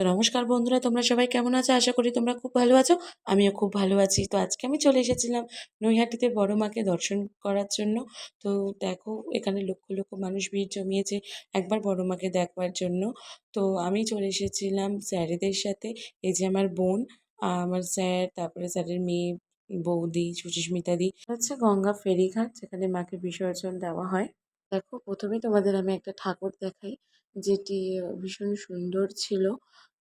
নমস্কার বন্ধুরা, তোমরা সবাই কেমন আছো? আশা করি তোমরা খুব ভালো আছো। আমিও খুব ভালো আছি। তো আজকে আমি চলে এসেছিলাম নৈহাটিতে বড় মাকে দর্শন করার জন্য। তো দেখো, এখানে লক্ষ লক্ষ মানুষ ভিড় জমিয়েছে একবার বড় মাকে দেখবার জন্য। তো আমি চলে এসেছিলাম স্যারেদের সাথে, এই যে আমার বোন আমার স্যার, তারপরে স্যারের মেয়ে, বৌদি সুচিস্মিতাদি হচ্ছে গঙ্গা ফেরিঘাট, যেখানে মাকে বিসর্জন দেওয়া হয়। দেখো, প্রথমে তোমাদের আমি একটা ঠাকুর দেখাই, যেটি ভীষণ সুন্দর ছিল।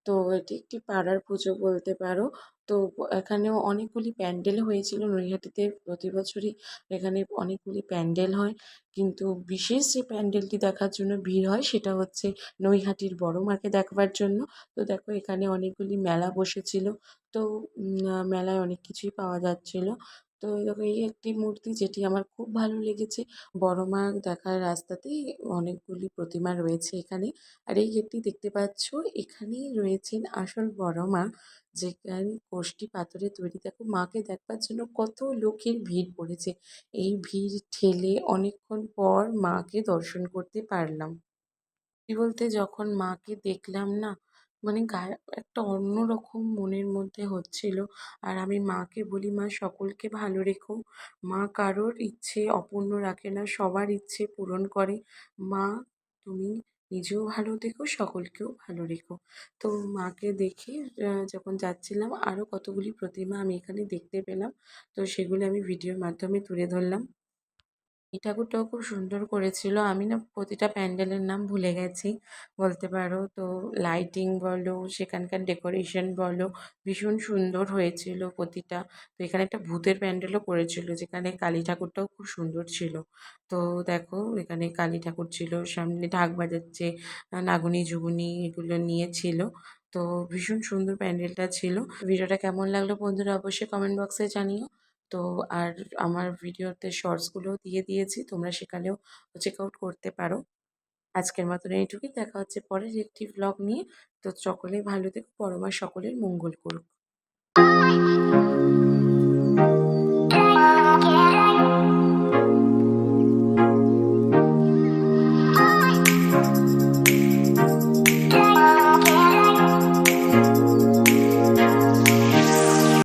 তো এটি একটি পাড়ার পুজো বলতে পারো। তো এখানেও অনেকগুলি প্যান্ডেল হয়েছিল। নৈহাটিতে প্রতি বছরই এখানে অনেকগুলি প্যান্ডেল হয়। কিন্তু বিশেষ যে প্যান্ডেলটি দেখার জন্য ভিড় হয় সেটা হচ্ছে নৈহাটির বড় মাকে দেখবার জন্য। তো দেখো এখানে অনেকগুলি মেলা বসেছিল। তো মেলায় অনেক কিছুই পাওয়া যাচ্ছিল। তো এই একটি মূর্তি যেটি আমার খুব ভালো লেগেছে। বড় মা দেখার রাস্তাতেই অনেকগুলি প্রতিমা রয়েছে এখানে। আর এই গেটটি দেখতে পাচ্ছ, এখানেই রয়েছেন আসল বড় মা, যেখানে কোষ্ঠী পাথরে তৈরি। দেখো, মাকে দেখবার জন্য কত লোকের ভিড় পড়েছে। এই ভিড় ঠেলে অনেকক্ষণ পর মাকে দর্শন করতে পারলাম। সত্যি বলতে, যখন মাকে দেখলাম না মানে গায়ে একটা অন্য রকম মনের মধ্যে হচ্ছিল। আর আমি মাকে বলি, মা, সকলকে ভালো রেখো। মা কারোর ইচ্ছে অপূর্ণ রাখে না। সবার ইচ্ছে পূরণ করে। মা, তুমি নিজেও ভালো থেকো, সকলকেও ভালো রেখো। তো মাকে দেখে যখন যাচ্ছিলাম আরও কতগুলি প্রতিমা আমি এখানে দেখতে পেলাম। তো সেগুলো আমি ভিডিওর মাধ্যমে তুলে ধরলাম। এই ঠাকুরটাও খুব সুন্দর করেছিল। আমি না প্রতিটা প্যান্ডেলের নাম ভুলে গেছি, বলতে পারো। তো লাইটিং বলো, সেখানকার ডেকোরেশন বলো, ভীষণ সুন্দর হয়েছিল প্রতিটা। তো এখানে একটা ভূতের প্যান্ডেলও করেছিল, যেখানে কালী ঠাকুরটাও খুব সুন্দর ছিল। তো দেখো, এখানে কালী ঠাকুর ছিল, সামনে ঢাক বাজাচ্ছে নাগুনি ঝুগুনি এগুলো নিয়ে ছিল। তো ভীষণ সুন্দর প্যান্ডেলটা ছিল। ভিডিওটা কেমন লাগল বন্ধুরা, অবশ্যই কমেন্ট বক্সে জানিও। তো আর আমার ভিডিওতে শর্টসগুলোও দিয়ে দিয়েছি, তোমরা সেখানেও চেক আউট করতে পারো। আজকের মতন এইটুকুই, দেখা হচ্ছে পরের একটি ব্লগ নিয়ে। তো সকলেই ভালো থেকো, পরমা সকলের মঙ্গল করুক।